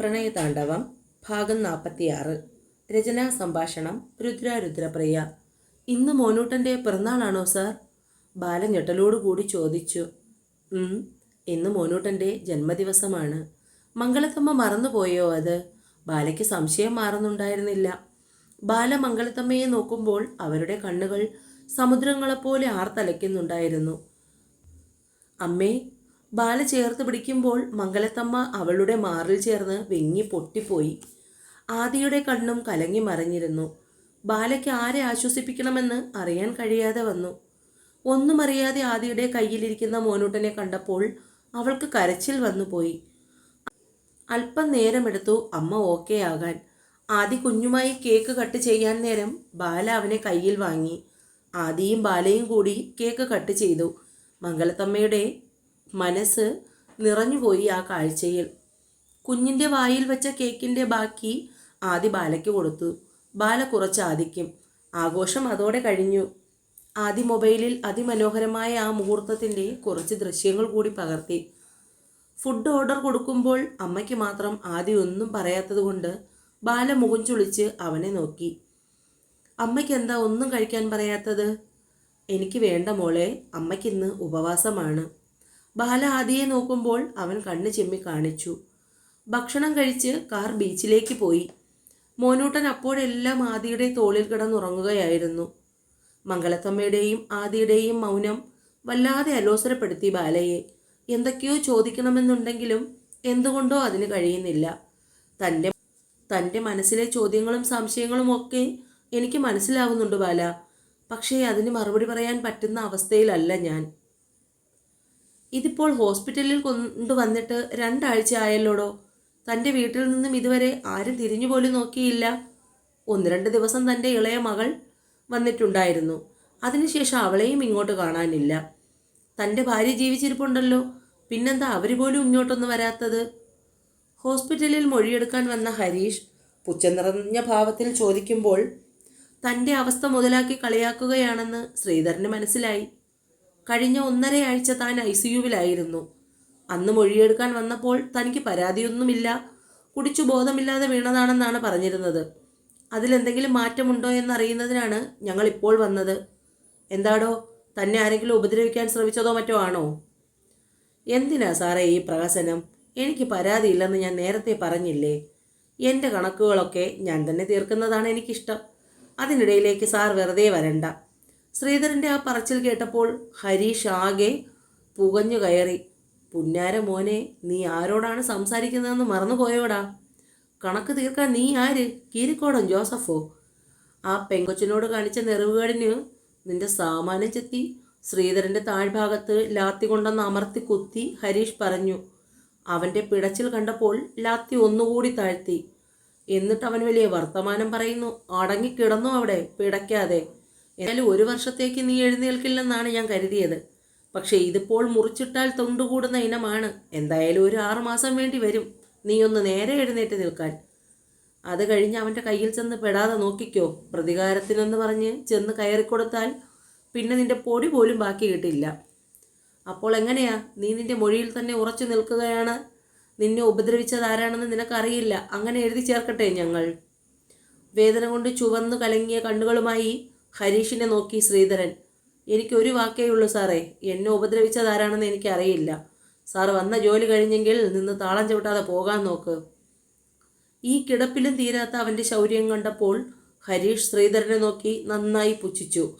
പ്രണയതാണ്ഡവം ഭാഗം നാൽപ്പത്തിയാറ് രചനാ സംഭാഷണം രുദ്രാരുദ്രപ്രിയ ഇന്ന് മോനൂട്ടന്റെ പിറന്നാളാണോ സാർ? ബാലൻ ഞെട്ടലോടുകൂടി ചോദിച്ചു. "ഉം, ഇന്ന് മോനൂട്ടന്റെ ജന്മദിവസമാണ്. മംഗളത്തമ്മ മറന്നുപോയോ അത്? ബാലയ്ക്ക് സംശയം മാറുന്നുണ്ടായിരുന്നില്ല. ബാല മംഗളത്തമ്മയെ നോക്കുമ്പോൾ അവരുടെ കണ്ണുകൾ സമുദ്രങ്ങളെപ്പോലെ ആർത്തലയ്ക്കുന്നുണ്ടായിരുന്നു. അമ്മേ ബാല ചേർത്ത് പിടിക്കുമ്പോൾ മംഗലത്തമ്മ അവളുടെ മാറിൽ ചേർന്ന് വെങ്ങി പൊട്ടിപ്പോയി. ആദിയുടെ കണ്ണും കലങ്ങി മറിഞ്ഞിരുന്നു. ബാലയ്ക്ക് ആരെ ആശ്വസിപ്പിക്കണമെന്ന് അറിയാൻ കഴിയാതെ വന്നു. ഒന്നും അറിയാതെ ആദിയുടെ കയ്യിലിരിക്കുന്ന മോനൂട്ടനെ കണ്ടപ്പോൾ അവൾക്ക് കരച്ചിൽ വന്നുപോയി അല്പം നേരമെടുത്തു അമ്മ ഓക്കെ ആകാൻ. ആദി കുഞ്ഞുമായി കേക്ക് കട്ട് ചെയ്യാൻ നേരം ബാല അവനെ കയ്യിൽ വാങ്ങി. ആദിയും ബാലയും കൂടി കേക്ക് കട്ട് ചെയ്തു. മംഗലത്തമ്മയുടെ മനസ്സ് നിറഞ്ഞുപോയി ആ കാഴ്ചയിൽ. കുഞ്ഞിന്റെ വായിൽ വെച്ച കേക്കിന്റെ ബാക്കി ആദി ബാലയ്ക്ക് കൊടുത്തു. ബാല കുറച്ച് ആദിക്കും ആഘോഷം അതോടെ കഴിഞ്ഞു. ആദി മൊബൈലിൽ അതിമനോഹരമായ ആ മുഹൂർത്തത്തിന്റെ കുറച്ച് ദൃശ്യങ്ങൾ കൂടി പകർത്തി. ഫുഡ് ഓർഡർ കൊടുക്കുമ്പോൾ അമ്മയ്ക്ക് മാത്രം ആദ്യം ഒന്നും പറയാത്തതുകൊണ്ട് ബാല മുഖം ചുളിച്ച് അവനെ നോക്കി. അമ്മയ്ക്ക് എന്താ ഒന്നും കഴിക്കാൻ പറയാത്തത്? എനിക്ക് വേണ്ട മോളെ അമ്മയ്ക്കിന്ന് ഉപവാസമാണ്. ബാല ആദിയെ നോക്കുമ്പോൾ അവൻ കണ്ണു ചെമ്മി കാണിച്ചു. ഭക്ഷണം കഴിച്ച് കാർ ബീച്ചിലേക്ക് പോയി. മോനൂട്ടൻ അപ്പോഴെല്ലാം ആദിയുടെ തോളിൽ കിടന്നുറങ്ങുകയായിരുന്നു. മംഗളത്തമ്മയുടെയും ആദിയുടെയും മൗനം വല്ലാതെ അലോസരപ്പെടുത്തി ബാലയെ. എന്തൊക്കെയോ ചോദിക്കണമെന്നുണ്ടെങ്കിലും എന്തുകൊണ്ടോ അതിന് കഴിയുന്നില്ല. തന്റെ തന്റെ മനസ്സിലെ ചോദ്യങ്ങളും സംശയങ്ങളും ഒക്കെ എനിക്ക് മനസ്സിലാവുന്നുണ്ട് ബാല. പക്ഷേ അതിന് മറുപടി പറയാൻ പറ്റുന്ന അവസ്ഥയിലല്ല ഞാൻ. ഇതിപ്പോൾ ഹോസ്പിറ്റലിൽ കൊണ്ടുവന്നിട്ട് രണ്ടാഴ്ച ആയല്ലോടോ? തന്റെ വീട്ടിൽ നിന്നും ഇതുവരെ ആരും തിരിഞ്ഞു പോലും നോക്കിയില്ല. ഒന്ന് രണ്ട് ദിവസം തന്റെ ഇളയ മകൾ വന്നിട്ടുണ്ടായിരുന്നു. അതിനുശേഷം അവളെയും ഇങ്ങോട്ട് കാണാനില്ല. തന്റെ ഭാര്യ ജീവിച്ചിരിപ്പുണ്ടല്ലോ. പിന്നെന്താ അവർ പോലും ഇങ്ങോട്ടൊന്നും വരാത്തത്? ഹോസ്പിറ്റലിൽ മൊഴിയെടുക്കാൻ വന്ന ഹരീഷ് പുച്ഛം നിറഞ്ഞ ഭാവത്തിൽ ചോദിക്കുമ്പോൾ തന്റെ അവസ്ഥ മുതലാക്കി കളിയാക്കുകയാണെന്ന് ശ്രീധരന് മനസ്സിലായി. കഴിഞ്ഞ ഒന്നരയാഴ്ച താൻ ഐ സിയുവിലായിരുന്നു അന്ന് മൊഴിയെടുക്കാൻ വന്നപ്പോൾ തനിക്ക് പരാതിയൊന്നുമില്ല. കുടിച്ചു ബോധമില്ലാതെ വീണതാണെന്നാണ് പറഞ്ഞിരുന്നത്. അതിലെന്തെങ്കിലും മാറ്റമുണ്ടോ എന്നറിയുന്നതിനാണ് ഞങ്ങൾ ഇപ്പോൾ വന്നത്. എന്താടോ തന്നെ ആരെങ്കിലും ഉപദ്രവിക്കാൻ ശ്രമിച്ചതോ മറ്റോ ആണോ? എന്തിനാ സാറേ ഈ പ്രഹസനം? എനിക്ക് പരാതിയില്ലെന്ന് ഞാൻ നേരത്തെ പറഞ്ഞില്ലേ? എന്റെ കണക്കുകളൊക്കെ ഞാൻ തന്നെ തീർക്കുന്നതാണ് എനിക്കിഷ്ടം. അതിനിടയിലേക്ക് സാർ വെറുതെ വരണ്ട. ശ്രീധരന്റെ ആ പറച്ചിൽ കേട്ടപ്പോൾ ഹരീഷ് ആകെ പുകഞ്ഞു കയറി. പുന്നാര മോനെ നീ ആരോടാണ് സംസാരിക്കുന്നതെന്ന് മറന്നുപോയോടാ? കണക്ക് തീർക്കാൻ നീ ആര്? കീരിക്കോടൻ ജോസഫോ? ആ പെങ്കൊച്ചിനോട് കാണിച്ച നെറിവുകേടിന് നിന്റെ സാമാനം ചെത്തി ശ്രീധരന്റെ താഴ്ഭാഗത്ത് ലാത്തി കൊണ്ടെന്ന് അമർത്തി കുത്തി ഹരീഷ് പറഞ്ഞു. അവന്റെ പിടച്ചിൽ കണ്ടപ്പോൾ ലാത്തി ഒന്നുകൂടി താഴ്ത്തി. എന്നിട്ട് അവൻ വലിയ വർത്തമാനം പറയുന്നു. അടങ്ങിക്കിടന്നു അവിടെ പിടയ്ക്കാതെ. എന്നാലും ഒരു വർഷത്തേക്ക് നീ എഴുന്നേൽക്കില്ലെന്നാണ് ഞാൻ കരുതിയത്. പക്ഷേ ഇതിപ്പോൾ മുറിച്ചിട്ടാൽ തൊണ്ടുകൂടുന്ന ഇനമാണ്. എന്തായാലും ഒരു ആറുമാസം വേണ്ടി വരും. നീ ഒന്ന് നേരെ എഴുന്നേറ്റ് നിൽക്കാൻ. അത് കഴിഞ്ഞ് അവന്റെ കയ്യിൽ ചെന്ന് പെടാതെ നോക്കിക്കോ. പ്രതികാരത്തിനെന്ന് പറഞ്ഞ് ചെന്ന് കയറിക്കൊടുത്താൽ പിന്നെ നിന്റെ പൊടി പോലും ബാക്കി കിട്ടില്ല. അപ്പോൾ എങ്ങനെയാ? നീ നിന്റെ മൊഴിയിൽ തന്നെ ഉറച്ചു നിൽക്കുകയാണ്. നിന്നെ ഉപദ്രവിച്ചത് ആരാണെന്ന് നിനക്കറിയില്ല. അങ്ങനെ എഴുതി ചേർക്കട്ടെ ഞങ്ങൾ. വേദന കൊണ്ട് ചുവന്നു കലങ്ങിയ കണ്ണുകളുമായി ഹരീഷിനെ നോക്കി ശ്രീധരൻ എനിക്കൊരു വാക്കേ ഉള്ളൂ സാറേ. എന്നെ ഉപദ്രവിച്ചത് ആരാണെന്ന് എനിക്കറിയില്ല. സാർ വന്ന ജോലി കഴിഞ്ഞെങ്കിൽ നിന്ന് താളം ചവിട്ടാതെ പോകാൻ നോക്ക്. ഈ കിടപ്പിലും തീരാത്ത അവന്റെ ശൗര്യം കണ്ടപ്പോൾ ഹരീഷ് ശ്രീധരനെ നോക്കി നന്നായി പുച്ഛിച്ചു.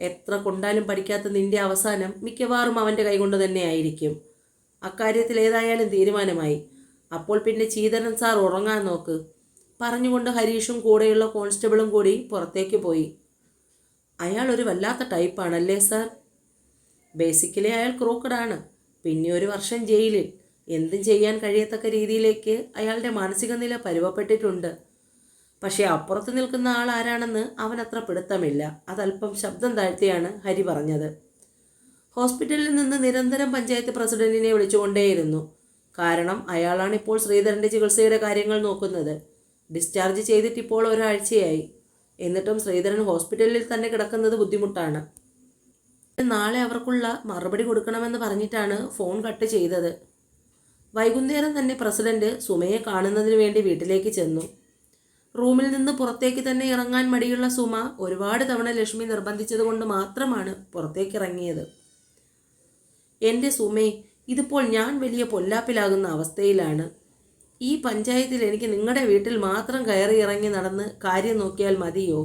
എത്ര കൊണ്ടാലും പഠിക്കാത്ത നിന്റെ അവസാനം മിക്കവാറും അവന്റെ കൈകൊണ്ട് തന്നെ ആയിരിക്കും. അക്കാര്യത്തിൽ ഏതായാലും തീരുമാനമായി. അപ്പോൾ പിന്നെ ചീതരൻ സാർ ഉറങ്ങാൻ നോക്ക്. പറഞ്ഞുകൊണ്ട് ഹരീഷും കൂടെയുള്ള കോൺസ്റ്റബിളും കൂടി പുറത്തേക്ക് പോയി. അയാൾ ഒരു വല്ലാത്ത ടൈപ്പാണല്ലേ സർ? ബേസിക്കലി അയാൾ ക്രൂക്കഡാണ്. പിന്നെ ഒരു വർഷം ജയിലിൽ. എന്തും ചെയ്യാൻ കഴിയത്തക്ക രീതിയിലേക്ക് അയാളുടെ മാനസിക നില പരുവപ്പെട്ടിട്ടുണ്ട്. പക്ഷേ അപ്പുറത്ത് നിൽക്കുന്ന ആൾ ആരാണെന്ന് അവൻ അത്ര പിടുത്തമില്ല. അതല്പം ശബ്ദം താഴ്ത്തിയാണ് ഹരി പറഞ്ഞത്. ഹോസ്പിറ്റലിൽ നിന്ന് നിരന്തരം പഞ്ചായത്ത് പ്രസിഡന്റിനെ വിളിച്ചുകൊണ്ടേയിരുന്നു. കാരണം അയാളാണ് ഇപ്പോൾ ശ്രീധരന്റെ ചികിത്സയുടെ കാര്യങ്ങൾ നോക്കുന്നത്. ഡിസ്ചാർജ് ചെയ്തിട്ടിപ്പോൾ ഒരാഴ്ചയായി. എന്നിട്ടും ശ്രീധരൻ ഹോസ്പിറ്റലിൽ തന്നെ കിടക്കുന്നത് ബുദ്ധിമുട്ടാണ്. നാളെ അവർക്കുള്ള മറുപടി കൊടുക്കണമെന്ന് പറഞ്ഞിട്ടാണ് ഫോൺ കട്ട് ചെയ്തത്. വൈകുന്നേരം തന്നെ പ്രസിഡന്റ് സുമയെ കാണുന്നതിന് വേണ്ടി വീട്ടിലേക്ക് ചെന്നു. റൂമിൽ നിന്ന് പുറത്തേക്ക് തന്നെ ഇറങ്ങാൻ മടിയുള്ള സുമ ഒരുപാട് തവണ ലക്ഷ്മി നിർബന്ധിച്ചതുകൊണ്ട് മാത്രമാണ് പുറത്തേക്ക് ഇറങ്ങിയത്. എന്റെ സുമേ ഇതിപ്പോൾ ഞാൻ വലിയ പൊല്ലാപ്പിലാകുന്ന അവസ്ഥയിലാണ്. ഈ പഞ്ചായത്തിൽ എനിക്ക് നിങ്ങളുടെ വീട്ടിൽ മാത്രം കയറി ഇറങ്ങി നടന്ന് കാര്യം നോക്കിയാൽ മതിയോ?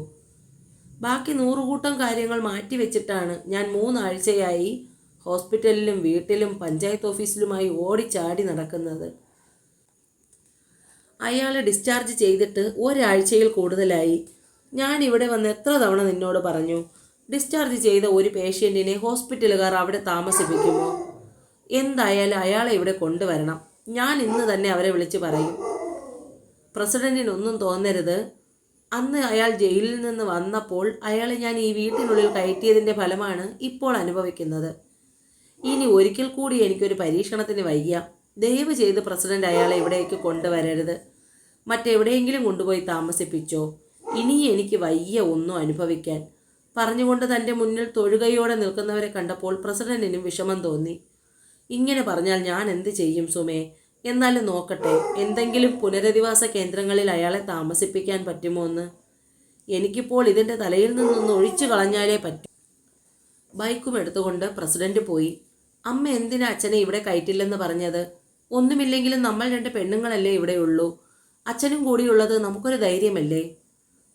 ബാക്കി നൂറുകൂട്ടം കാര്യങ്ങൾ മാറ്റിവെച്ചിട്ടാണ് ഞാൻ മൂന്നാഴ്ചയായി ഹോസ്പിറ്റലിലും വീട്ടിലും പഞ്ചായത്ത് ഓഫീസിലുമായി ഓടിച്ചാടി നടക്കുന്നത്. അയാളെ ഡിസ്ചാർജ് ചെയ്തിട്ട് ഒരാഴ്ചയിൽ കൂടുതലായി. ഞാൻ ഇവിടെ വന്ന് എത്ര തവണ നിന്നോട് പറഞ്ഞു ഡിസ്ചാർജ് ചെയ്ത ഒരു പേഷ്യന്റിനെ ഹോസ്പിറ്റലുകാർ അവിടെ താമസിപ്പിക്കുമോ? എന്തായാലും അയാളെ ഇവിടെ കൊണ്ടുവരണം. ഞാൻ ഇന്ന് തന്നെ അവരെ വിളിച്ച് പറയും. പ്രസിഡന്റിനൊന്നും തോന്നരുത്. അന്ന് അയാൾ ജയിലിൽ നിന്ന് വന്നപ്പോൾ അയാളെ ഞാൻ ഈ വീട്ടിനുള്ളിൽ കയറ്റിയതിന്റെ ഫലമാണ് ഇപ്പോൾ അനുഭവിക്കുന്നത്. ഇനി ഒരിക്കൽ കൂടി എനിക്കൊരു പരീക്ഷണത്തിന് വയ്യ. ദയവ് ചെയ്ത് പ്രസിഡന്റ് അയാളെ ഇവിടേക്ക് കൊണ്ടുവരരുത്. മറ്റെവിടെയെങ്കിലും കൊണ്ടുപോയി താമസിപ്പിച്ചോ. ഇനി എനിക്ക് വയ്യ ഒന്നും അനുഭവിക്കാൻ. പറഞ്ഞുകൊണ്ട് തന്റെ മുന്നിൽ തൊഴുകയോടെ നിൽക്കുന്നവരെ കണ്ടപ്പോൾ പ്രസിഡന്റിനും വിഷമം തോന്നി. ഇങ്ങനെ പറഞ്ഞാൽ ഞാൻ എന്ത് ചെയ്യും സുമേ? എന്നാലും നോക്കട്ടെ എന്തെങ്കിലും പുനരധിവാസ കേന്ദ്രങ്ങളിൽ അയാളെ താമസിപ്പിക്കാൻ പറ്റുമോ എന്ന്? എനിക്കിപ്പോൾ ഇതിന്റെ തലയിൽ നിന്നൊന്ന് ഒഴിച്ചു കളഞ്ഞാലേ പറ്റൂ. ബൈക്കും എടുത്തുകൊണ്ട് പ്രസിഡന്റ് പോയി. അമ്മ എന്തിനാ അച്ഛനെ ഇവിടെ കയറ്റില്ലെന്ന് പറഞ്ഞത്? ഒന്നുമില്ലെങ്കിലും നമ്മൾ രണ്ട് പെണ്ണുങ്ങളല്ലേ ഇവിടെയുള്ളൂ അച്ഛനും കൂടിയുള്ളത് നമുക്കൊരു ധൈര്യമല്ലേ?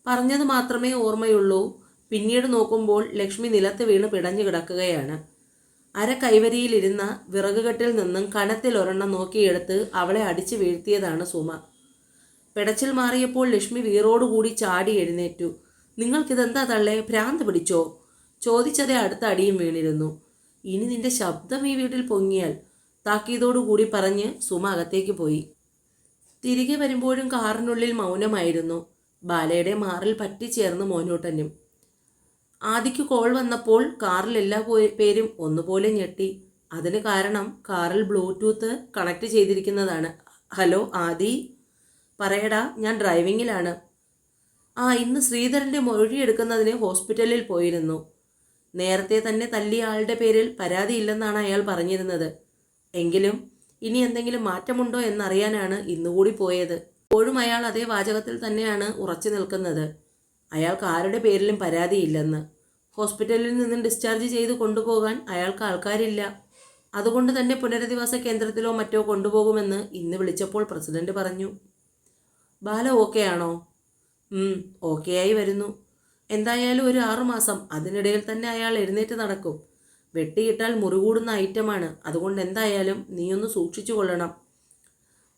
പറഞ്ഞത് മാത്രമേ ഓർമ്മയുള്ളൂ. പിന്നീട് നോക്കുമ്പോൾ ലക്ഷ്മി നിലത്ത് വീണ് പിടഞ്ഞു കിടക്കുകയാണ്. അര കൈവരിയിലിരുന്ന വിറകുകെട്ടിൽ നിന്നും കനത്തിൽ ഒരെണ്ണം നോക്കിയെടുത്ത് അവളെ അടിച്ചു വീഴ്ത്തിയതാണ് സുമ. പിടച്ചിൽ മാറിയപ്പോൾ ലക്ഷ്മി വീറോടുകൂടി ചാടി എഴുന്നേറ്റു. നിങ്ങൾക്കിതെന്താ തള്ളേ? ഭ്രാന്ത് പിടിച്ചോ? ചോദിച്ചതേ അടുത്ത അടിയും വീണിരുന്നു. ഇനി നിന്റെ ശബ്ദം ഈ വീട്ടിൽ പൊങ്ങിയാൽ താക്കീതോടുകൂടി പറഞ്ഞ് സുമ അകത്തേക്ക് പോയി. തിരികെ വരുമ്പോഴും കാറിനുള്ളിൽ മൗനമായിരുന്നു. ബാലയുടെ മാറിൽ പറ്റിച്ചേർന്ന് മോനൂട്ടനും. ആദിക്ക് കോൾ വന്നപ്പോൾ കാറിൽ എല്ലാ പേരും ഒന്നുപോലെ ഞെട്ടി. അതിന് കാരണം കാറിൽ ബ്ലൂടൂത്ത് കണക്ട് ചെയ്തിരിക്കുന്നതാണ്. ഹലോ ആദി. പറയടാ ഞാൻ ഡ്രൈവിങ്ങിലാണ് ആ ഇന്ന് ശ്രീധരന്റെ മൊഴിയെടുക്കുന്നതിന് ഹോസ്പിറ്റലിൽ പോയിരുന്നു. നേരത്തെ തന്നെ തല്ലിയ ആളുടെ പേരിൽ പരാതിയില്ലെന്നാണ് അയാൾ പറഞ്ഞിരുന്നത്. എങ്കിലും ഇനി എന്തെങ്കിലും മാറ്റമുണ്ടോ എന്നറിയാനാണ് ഇന്നുകൂടി പോയത്. ഇപ്പോഴും അയാൾ അതേ വാചകത്തിൽ തന്നെയാണ് ഉറച്ചു നിൽക്കുന്നത്. അയാൾക്ക് ആരുടെ പേരിലും പരാതിയില്ലെന്ന്. ഹോസ്പിറ്റലിൽ നിന്നും ഡിസ്ചാർജ് ചെയ്ത് കൊണ്ടുപോകാൻ അയാൾക്ക് ആൾക്കാരില്ല. അതുകൊണ്ട് തന്നെ പുനരധിവാസ കേന്ദ്രത്തിലോ മറ്റോ കൊണ്ടുപോകുമെന്ന് ഇന്ന് വിളിച്ചപ്പോൾ പ്രസിഡന്റ് പറഞ്ഞു. ബാല ഓക്കെ ആണോ ഓക്കെ ആയി വരുന്നു. എന്തായാലും ഒരു ആറുമാസം അതിനിടയിൽ തന്നെ അയാൾ എഴുന്നേറ്റ് നടക്കും. വെട്ടിയിട്ടാൽ മുറികൂടുന്ന ഐറ്റമാണ്. അതുകൊണ്ട് എന്തായാലും നീയൊന്ന് സൂക്ഷിച്ചു കൊള്ളണം.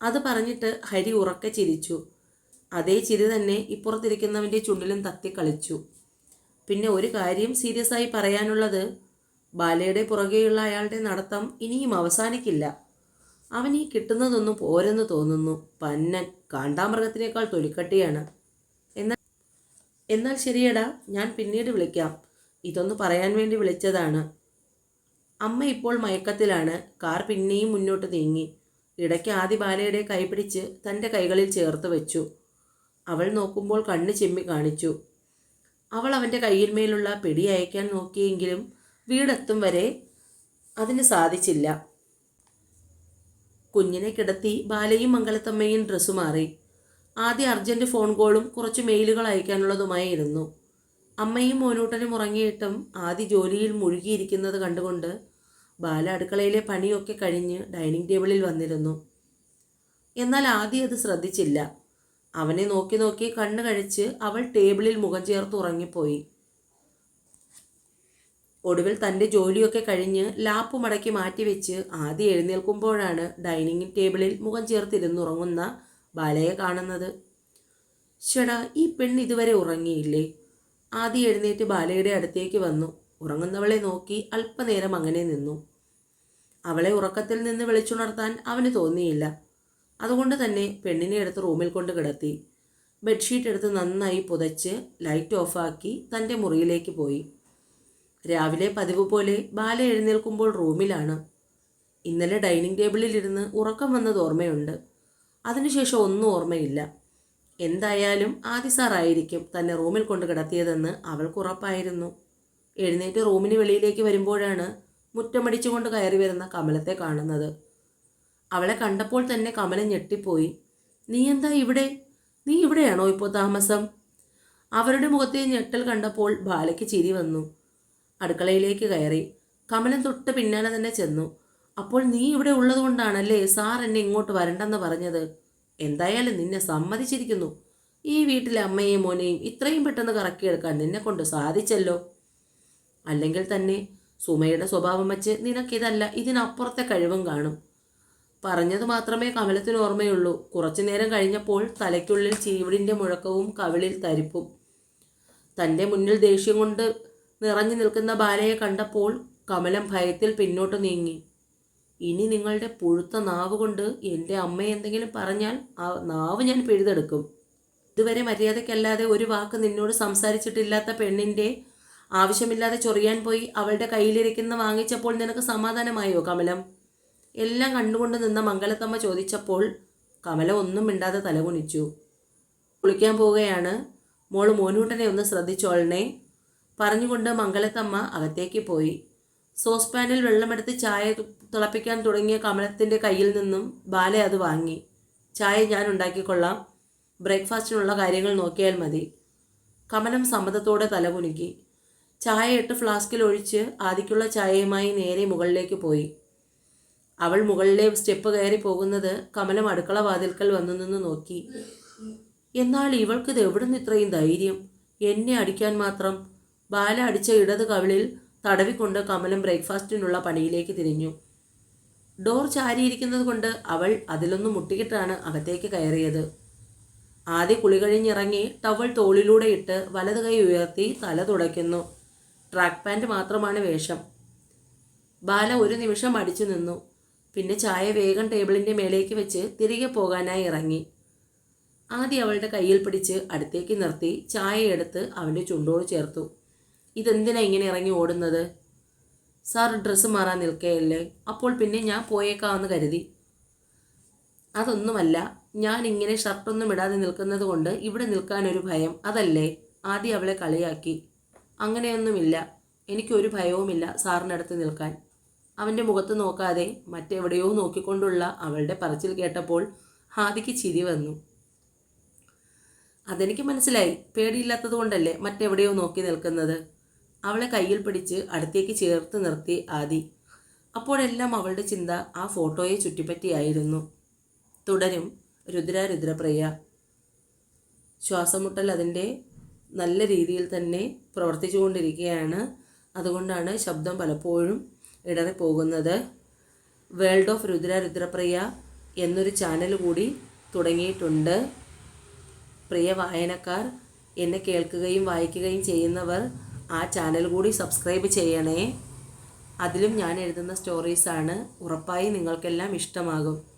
അത് പറഞ്ഞിട്ട് ഹരി ഉറക്കെ ചിരിച്ചു. അതേ ചിരി തന്നെ ഇപ്പുറത്തിരിക്കുന്നവന്റെ ചുണ്ടിലും തത്തിക്കളിച്ചു പിന്നെ ഒരു കാര്യം സീരിയസ് ആയി പറയാനുള്ളത് ബാലയുടെ പുറകെയുള്ള അയാളുടെ നടത്തം ഇനിയും അവസാനിക്കില്ല. അവൻ ഈ കിട്ടുന്നതൊന്നും പോരെന്ന് തോന്നുന്നു. പന്നൻ കാണ്ടാമൃഗത്തിനേക്കാൾ തൊലിക്കട്ടിയാണ്. എന്നാൽ എന്നാൽ ശരിയടാ ഞാൻ പിന്നീട് വിളിക്കാം. ഇതൊന്ന് പറയാൻ വേണ്ടി വിളിച്ചതാണ്. അമ്മ ഇപ്പോൾ മയക്കത്തിലാണ്. കാർ പിന്നെയും മുന്നോട്ട് നീങ്ങി. ഇടയ്ക്ക് ആദ്യ ബാലയുടെ കൈപിടിച്ച് തന്റെ കൈകളിൽ ചേർത്ത് വെച്ചു. അവൾ നോക്കുമ്പോൾ കണ്ണ് ചെമ്മി കാണിച്ചു. അവൾ അവന്റെ കയ്യിന്മേലുള്ള പിടി അയക്കാൻ നോക്കിയെങ്കിലും വീടെത്തും വരെ അതിന് സാധിച്ചില്ല. കുഞ്ഞിനെ കിടത്തി ബാലയും മംഗലത്തമ്മയും ഡ്രസ്സ് മാറി. ആദ്യ അർജന്റ് ഫോൺ കോളും കുറച്ച് മെയിലുകൾ അയക്കാനുള്ളതുമായിരുന്നു. അമ്മയും മോനൂട്ടനും ഉറങ്ങിയിട്ടും ആദ്യ ജോലിയിൽ മുഴുകിയിരിക്കുന്നത് കണ്ടുകൊണ്ട് ബാല അടുക്കളയിലെ പണിയൊക്കെ കഴിഞ്ഞ് ഡൈനിങ് ടേബിളിൽ വന്നിരുന്നു. എന്നാൽ ആദ്യം അത് ശ്രദ്ധിച്ചില്ല. അവനെ നോക്കി നോക്കി കണ്ണു കഴിച്ച് അവൾ ടേബിളിൽ മുഖം ചേർത്ത് ഉറങ്ങിപ്പോയി. ഒടുവിൽ തന്റെ ജോലിയൊക്കെ കഴിഞ്ഞ് ലാപ്പ് മടക്കി മാറ്റിവെച്ച് ആദ്യം എഴുന്നേൽക്കുമ്പോഴാണ് ഡൈനിങ് ടേബിളിൽ മുഖം ചേർത്തിരുന്നുറങ്ങുന്ന ബാലയെ കാണുന്നത്. ചേടാ ഈ പെണ്ണ് ഇതുവരെ ഉറങ്ങിയില്ലേ? ആദ്യം എഴുന്നേറ്റ് ബാലയുടെ അടുത്തേക്ക് വന്നു. ഉറങ്ങുന്നവളെ നോക്കി അല്പനേരം അങ്ങനെ നിന്നു. അവളെ ഉറക്കത്തിൽ നിന്ന് വിളിച്ചുണർത്താൻ അവന് തോന്നിയില്ല. അതുകൊണ്ട് തന്നെ പെണ്ണിനെ എടുത്ത് റൂമിൽ കൊണ്ട് കിടത്തി. ബെഡ്ഷീറ്റ് എടുത്ത് നന്നായി പുതച്ച് ലൈറ്റ് ഓഫാക്കി തന്റെ മുറിയിലേക്ക് പോയി. രാവിലെ പതിവ് പോലെ ബാല എഴുന്നേൽക്കുമ്പോൾ റൂമിലാണ്. ഇന്നലെ ഡൈനിങ് ടേബിളിലിരുന്ന് ഉറക്കം വന്നത് ഓർമ്മയുണ്ട്. അതിനുശേഷം ഒന്നും ഓർമ്മയില്ല. എന്തായാലും ആദി സാറായിരിക്കും തന്നെ റൂമിൽ കൊണ്ട് കിടത്തിയതെന്ന് അവൾക്ക് ഉറപ്പായിരുന്നു. എഴുന്നേറ്റ് റൂമിന് വെളിയിലേക്ക് വരുമ്പോഴാണ് മുറ്റമടിച്ചുകൊണ്ട് കയറി വരുന്ന കമലത്തെ കാണുന്നത്. അവളെ കണ്ടപ്പോൾ തന്നെ കമലം ഞെട്ടിപ്പോയി. നീ എന്താ ഇവിടെ? നീ ഇവിടെയാണോ ഇപ്പോൾ താമസം? അവരുടെ മുഖത്തെ ഞെട്ടൽ കണ്ടപ്പോൾ ബാലയ്ക്ക് ചിരി വന്നു. അടുക്കളയിലേക്ക് കയറി. കമലൻ തൊട്ട് പിന്നാലെ തന്നെ ചെന്നു. അപ്പോൾ നീ ഇവിടെ ഉള്ളതുകൊണ്ടാണല്ലേ സാർ എന്നെ ഇങ്ങോട്ട് വരണ്ടെന്ന് പറഞ്ഞത്? എന്തായാലും നിന്നെ സമ്മതിച്ചിരിക്കുന്നു. ഈ വീട്ടിലെ അമ്മയെയും മോനെയും ഇത്രയും പെട്ടെന്ന് കറക്കിയെടുക്കാൻ നിന്നെ കൊണ്ട് സാധിച്ചല്ലോ. അല്ലെങ്കിൽ തന്നെ സുമയുടെ സ്വഭാവം വച്ച് നിനക്കിതല്ല ഇതിനപ്പുറത്തെ കഴിവും കാണും. പറഞ്ഞത് മാത്രമേ കമലത്തിന് ഓർമ്മയുള്ളൂ. കുറച്ചു നേരം കഴിഞ്ഞപ്പോൾ തലയ്ക്കുള്ളിൽ ചീവിടിന്റെ മുഴക്കവും കവിളിൽ തരിപ്പും. തന്റെ മുന്നിൽ ദേഷ്യം കൊണ്ട് നിറഞ്ഞു നിൽക്കുന്ന ബാലയെ കണ്ടപ്പോൾ കമലം ഭയത്തിൽ പിന്നോട്ട് നീങ്ങി. ഇനി നിങ്ങളുടെ പുഴുത്ത നാവ് കൊണ്ട് എന്റെ അമ്മ എന്തെങ്കിലും പറഞ്ഞാൽ ആ നാവ് ഞാൻ പിഴുതെടുക്കും. ഇതുവരെ മര്യാദയ്ക്കല്ലാതെ ഒരു വാക്ക് നിന്നോട് സംസാരിച്ചിട്ടില്ലാത്ത പെണ്ണിന്റെ ആവശ്യമില്ലാതെ ചൊറിയാൻ പോയി അവളുടെ കയ്യിലിരിക്കുന്ന വാങ്ങിച്ചപ്പോൾ നിനക്ക് സമാധാനമായോ കമലം? എല്ലാം കണ്ടുകൊണ്ട് നിന്ന മംഗലത്തമ്മ ചോദിച്ചപ്പോൾ കമല ഒന്നും മിണ്ടാതെ തലകുനിച്ചു. കുളിക്കാൻ പോവുകയാണ്. മോൾ മോനൂട്ടനെ ഒന്ന് ശ്രദ്ധിച്ചോളണേ പറഞ്ഞുകൊണ്ട് മംഗലത്തമ്മ അകത്തേക്ക് പോയി. സോസ് പാനിൽ വെള്ളമെടുത്ത് ചായ തിളപ്പിക്കാൻ തുടങ്ങിയ കമലത്തിന്റെ കയ്യിൽ നിന്നും ബാല അത് വാങ്ങി. ചായ ഞാൻ ഉണ്ടാക്കിക്കൊള്ളാം. ബ്രേക്ക്ഫാസ്റ്റിനുള്ള കാര്യങ്ങൾ നോക്കിയാൽ മതി. കമലം സമ്മതത്തോടെ തലകുലുക്കി ചായ ഇട്ട് ഫ്ലാസ്കിൽ ഒഴിച്ച് ആദിക്കുള്ള ചായയുമായി നേരെ മുകളിലേക്ക് പോയി. അവൾ മുകളിലെ സ്റ്റെപ്പ് കയറി പോകുന്നത് കമലം അടുക്കള വാതിൽക്കൽ വന്നു നിന്ന് നോക്കി. എന്നാൽ ഇവൾക്കിത് എവിടുന്ന് ഇത്രയും ധൈര്യം? എന്നെ അടിക്കാൻ മാത്രം. ബാല അടിച്ച ഇടത് കവിളിൽ തടവിക്കൊണ്ട് കമലം ബ്രേക്ക്ഫാസ്റ്റിനുള്ള പണിയിലേക്ക് തിരിഞ്ഞു. ഡോർ ചാരിയിരിക്കുന്നത് കൊണ്ട് അവൾ അതിലൊന്ന് മുട്ടിക്കിട്ടാണ് അകത്തേക്ക് കയറിയത്. ആദ്യ കുളി കഴിഞ്ഞിറങ്ങി ടവൽ തോളിലൂടെ ഇട്ട് വലത് കൈ ഉയർത്തി തല തുടയ്ക്കുന്നു. ട്രാക്ക് പാന്റ് മാത്രമാണ് വേഷം. ബാല ഒരു നിമിഷം അടിച്ചു നിന്നു. പിന്നെ ചായ വേഗം ടേബിളിന്റെ മേലേക്ക് വെച്ച് തിരികെ പോകാനായി ഇറങ്ങി. ആദ്യം അവളുടെ കയ്യിൽ പിടിച്ച് അടുത്തേക്ക് നിർത്തി ചായ എടുത്ത് അവന്റെ ചുണ്ടോട് ചേർത്തു. ഇതെന്തിനാ ഇങ്ങനെ ഇറങ്ങി ഓടുന്നത്? സാർ ഡ്രസ്സ് മാറാൻ നിൽക്കുകയല്ലേ അപ്പോൾ പിന്നെ ഞാൻ പോയേക്കാമെന്ന് കരുതി. അതൊന്നുമല്ല. ഞാൻ ഇങ്ങനെ ഷർട്ടൊന്നും ഇടാതെ നിൽക്കുന്നത് കൊണ്ട് ഇവിടെ നിൽക്കാനൊരു ഭയം. അതല്ലേ? ആദ്യം അവളെ കളിയാക്കി. അങ്ങനെയൊന്നുമില്ല. എനിക്കൊരു ഭയവുമില്ല സാറിനടുത്ത് നിൽക്കാൻ. അവന്റെ മുഖത്ത് നോക്കാതെ മറ്റെവിടെയോ നോക്കിക്കൊണ്ടുള്ള അവളുടെ പറച്ചിൽ കേട്ടപ്പോൾ ഹാദിക്ക് ചിരി വന്നു. അതെനിക്ക് മനസ്സിലായി. പേടിയില്ലാത്തത് കൊണ്ടല്ലേ മറ്റെവിടെയോ നോക്കി നിൽക്കുന്നത്? അവളെ കയ്യിൽ പിടിച്ച് അടുത്തേക്ക് ചേർത്ത് നിർത്തി ആദി. അപ്പോഴെല്ലാം അവളുടെ ചിന്ത ആ ഫോട്ടോയെ ചുറ്റിപ്പറ്റിയായിരുന്നു. തുടരും രുദ്ര രുദ്രപ്രിയ. ശ്വാസമുട്ടൽ അതിന്റെ നല്ല രീതിയിൽ തന്നെ പ്രവർത്തിച്ചുകൊണ്ടിരിക്കുകയാണ്. അതുകൊണ്ടാണ് ശബ്ദം പലപ്പോഴും ഇടറിപ്പോകുന്നത് വേൾഡ് ഓഫ് രുദ്ര രുദ്രപ്രിയ എന്നൊരു ചാനൽ കൂടി തുടങ്ങിയിട്ടുണ്ട്. പ്രിയ വായനക്കാർ എന്നെ കേൾക്കുകയും വായിക്കുകയും ചെയ്യുന്നവർ ആ ചാനൽ കൂടി സബ്സ്ക്രൈബ് ചെയ്യണേ. അതിലും ഞാൻ എഴുതുന്ന സ്റ്റോറീസാണ് ഉറപ്പായി നിങ്ങൾക്കെല്ലാം ഇഷ്ടമാകും.